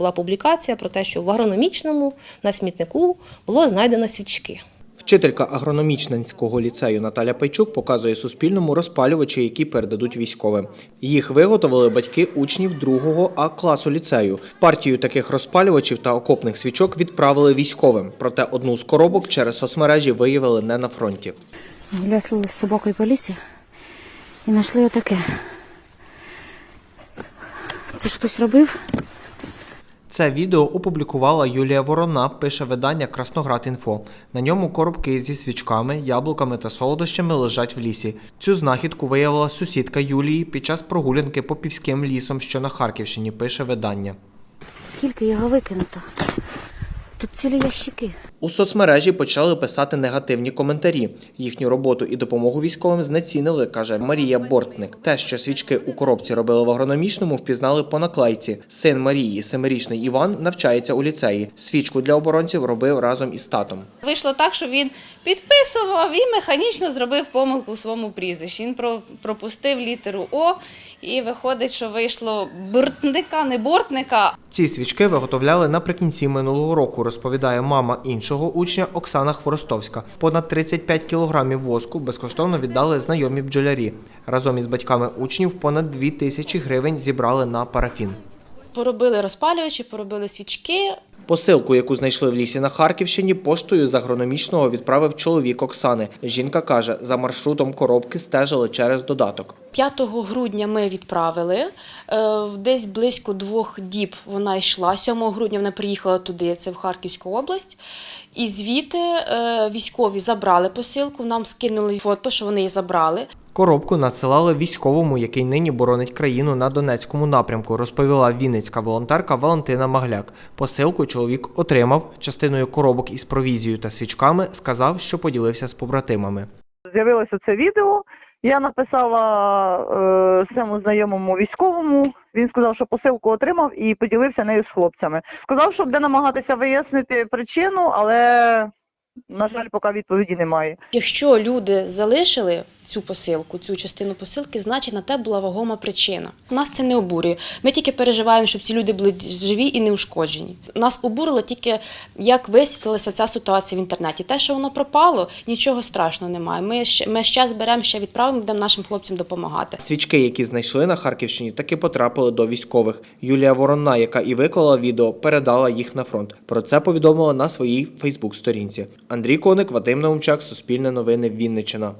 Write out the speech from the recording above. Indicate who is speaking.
Speaker 1: Була публікація про те, що в агрономічному на смітнику було знайдено свічки.
Speaker 2: Вчителька агрономічненського ліцею Наталя Пайчук показує Суспільному розпалювачі, які передадуть військовим. Їх виготовили батьки учнів 2 А класу ліцею. Партію таких розпалювачів та окопних свічок відправили військовим. Проте одну з коробок через соцмережі виявили не на фронті.
Speaker 3: Гулясли з собакою по лісі і знайшли отаке. Це ж хтось робив?
Speaker 2: Це відео опублікувала Юлія Ворона, пише видання Красноград.Інфо. На ньому коробки зі свічками, яблуками та солодощами лежать в лісі. Цю знахідку виявила сусідка Юлії під час прогулянки по півським лісом, що на Харківщині, пише видання.
Speaker 3: Скільки його викинуто? Тут цілі ящики.
Speaker 2: У соцмережі почали писати негативні коментарі. Їхню роботу і допомогу військовим знецінили, каже Марія Бортник. Те, що свічки у коробці робили в агрономічному, впізнали по наклейці. Син Марії, семирічний Іван, навчається у ліцеї. Свічку для оборонців робив разом із татом.
Speaker 4: Вийшло так, що він підписував і механічно зробив помилку у своєму прізвищі. Він про- пропустив літеру О, і виходить, що вийшло бортника, не бортника,
Speaker 2: Ці свічки виготовляли наприкінці минулого року, розповідає мама іншого учня Оксана Хворостовська. Понад 35 кілограмів воску безкоштовно віддали знайомі бджолярі. Разом із батьками учнів понад 2 тисячі гривень зібрали на парафін.
Speaker 5: Поробили розпалювачі, поробили свічки.
Speaker 2: Посилку, яку знайшли в лісі на Харківщині, поштою з агрономічного відправив чоловік Оксани. Жінка каже, за маршрутом коробки стежили через додаток.
Speaker 5: 5 грудня ми відправили. Е, Десь близько двох діб вона йшла. 7 грудня вона приїхала туди, це в Харківську область. І звідти е, військові забрали посилку. Нам скинули фото, що вони її забрали.
Speaker 2: Коробку надсилали військовому, який нині боронить країну на Донецькому напрямку, розповіла вінницька волонтерка Валентина Магляк. Посилку чоловік отримав частиною коробок із провізією та свічками. Сказав, що поділився з побратимами.
Speaker 6: з'явилося це відео. Я написала е, цьому знайомому військовому. Він сказав, що посилку отримав і поділився нею з хлопцями. Сказав, що буде намагатися вияснити причину, але, на жаль, поки відповіді немає.
Speaker 5: Якщо люди залишили цю посилку, цю частину посилки, значить на те була вагома причина. Нас це не обурює. Ми тільки переживаємо, щоб ці люди були живі і неушкоджені. Нас обурило тільки, як висвітлилася ця ситуація в інтернеті. Те, що воно пропало, нічого страшного немає. Ми ще, ми ще зберемо, ще відправимо, будемо нашим хлопцям допомагати.
Speaker 2: Свічки, які знайшли на Харківщині, таки потрапили до військових. Юлія Воронна, яка і виклала відео, передала їх на фронт. Про це повідомила на своїй Фейсбук-сторінці. Андрій Коник, Вадим Наумчак, Суспільне новини, Вінниччина.